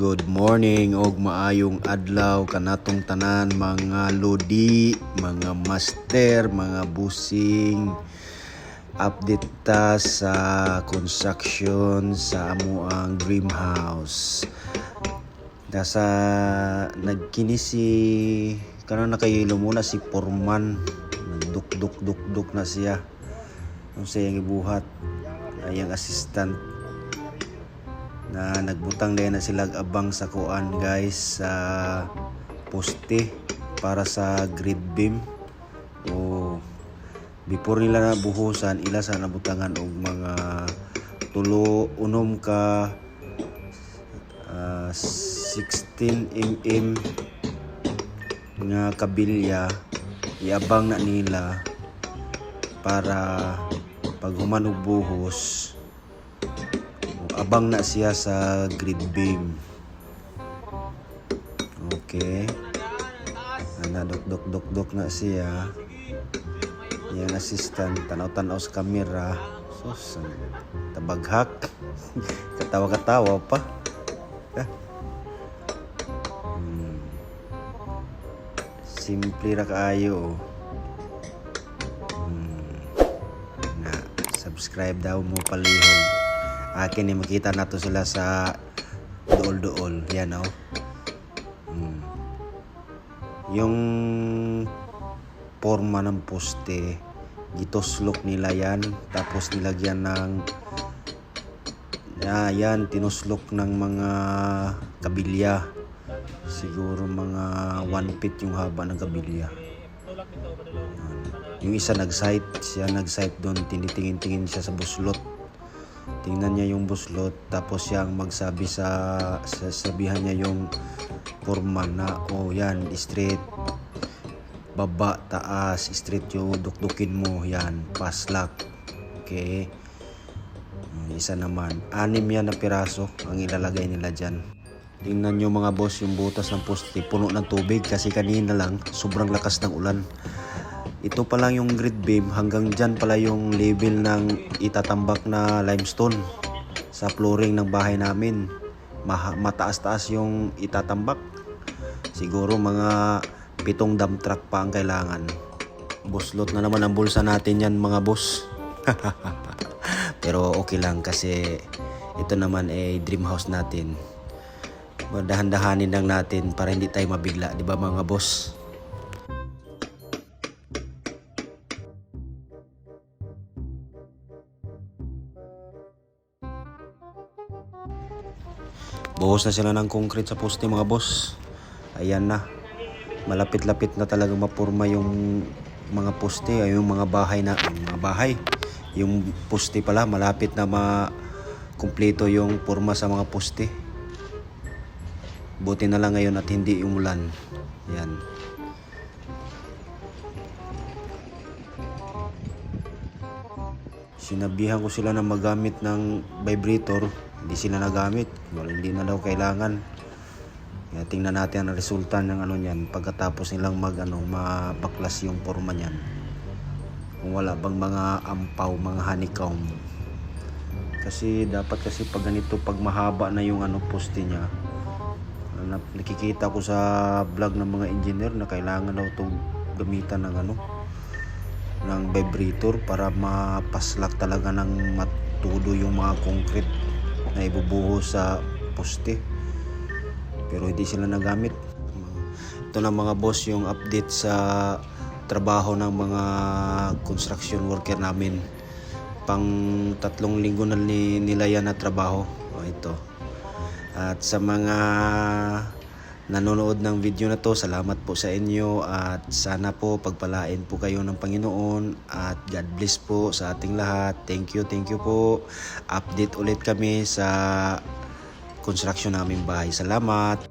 Good morning og maayong adlaw kanatong tanan mga lodi, mga master, mga busing. Update ta sa construction sa amo ang dream house. Nasa nagkini si karon nakahilo muna si Porman. Duk duk duk duk na siya. Ang sayang ibuhat ay ang assistant na nagbutang din na sila abang sa kuan guys sa poste para sa grid beam. O before nila na buhusan ila sa nabutangan og mga tulo unom ka ah, 16 mm nga kabilya iabang na nila para pag human og buhos abang na siya sa grid beam. Okay. Ana dok dok dok dok na siya. Yan assistant tanaw-tanaw sa camera. Sus, tabaghak. Katawa-katawa pa. Ah. Hmm. Simple ra kaayo. oh. Hmm. Na subscribe daw mo palihog akin ni makita nato sila sa dool-dool yan oh. Hmm. yung forma ng poste gitoslok nila yan tapos nilagyan ng ah, yan tinuslok ng mga kabilya. Siguro mga 1 feet yung haba ng kabilya. Yung isa nag-sight siya nag-sight doon tinitingin-tingin siya sa buslot tingnan niya yung buslot tapos siyang magsabi sa sasabihan niya yung foreman na oh yan straight baba taas straight yung dukdukin mo yan paslak okay. Mm, isa naman. Anim yan na piraso ang ilalagay nila dyan. Tingnan nyo mga boss yung butas ng poste puno ng tubig kasi kanina lang sobrang lakas ng ulan ito pa lang yung grid beam hanggang dyan pala yung level ng itatambak na limestone sa flooring ng bahay namin. Mataas-taas yung itatambak. Siguro mga pitong dump truck pa ang kailangan. Buslot na naman ang bulsa natin yan mga boss. Pero okay lang kasi ito naman ay dream house natin. Dahan-dahanin lang natin para hindi tayo mabigla, di ba mga boss? Buhos na sila ng concrete sa poste mga boss. Ayan na. Malapit-lapit na talaga mapurma yung mga poste ay yung mga bahay na mga bahay. Yung poste pala malapit na ma kumpleto yung purma sa mga poste. Buti na lang ngayon at hindi umulan. Yan. Sinabihan ko sila na magamit ng vibrator, hindi sila nagamit. Well, hindi na daw kailangan. Kaya tingnan natin ang resulta ng ano niyan pagkatapos nilang mag ano, mapaklas yung forma niyan. Kung wala bang mga ampaw, mga honeycomb. Kasi dapat kasi pag ganito pag mahaba na yung ano poste niya. na- Nakikita ko sa vlog ng mga engineer na kailangan daw itong gamitan ng ano ng vibrator para mapaslak talaga ng matudo yung mga concrete na ibubuho sa poste. Pero hindi sila nagamit. Ito na mga boss yung update sa trabaho ng mga construction worker namin. Pang tatlong linggo na ni, nila yan na trabaho. O, ito. At sa mga nanonood ng video na to, salamat po sa inyo at sana po pagpalain po kayo ng Panginoon at God bless po sa ating lahat. Thank you, thank you po. Update ulit kami sa construction naming bahay. Salamat.